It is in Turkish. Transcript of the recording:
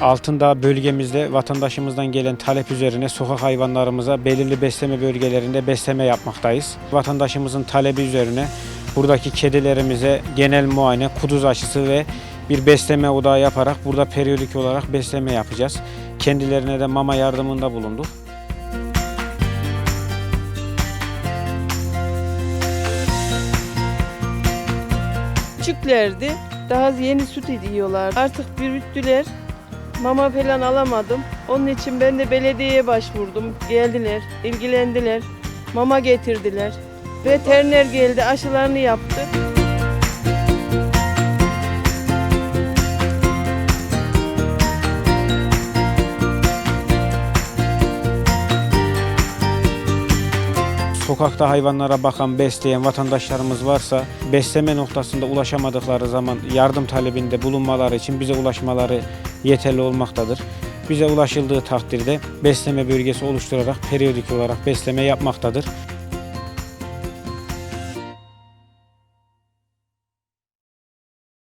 Altındağ bölgemizde vatandaşımızdan gelen talep üzerine sokak hayvanlarımıza belirli besleme bölgelerinde besleme yapmaktayız. Vatandaşımızın talebi üzerine buradaki kedilerimize genel muayene, kuduz aşısı ve bir besleme odağı yaparak burada periyodik olarak besleme yapacağız. Kendilerine de mama yardımında bulunduk. Küçüklerdi. Daha yeni süt yiyorlar. Artık büyüttüler. Mama falan alamadım. Onun için ben de belediyeye başvurdum. Geldiler, ilgilendiler. Mama getirdiler. Veteriner geldi, aşılarını yaptı. Sokakta hayvanlara bakan, besleyen vatandaşlarımız varsa besleme noktasında ulaşamadıkları zaman yardım talebinde bulunmaları için bize ulaşmaları yeterli olmaktadır. Bize ulaşıldığı takdirde besleme bölgesi oluşturarak periyodik olarak besleme yapmaktadır.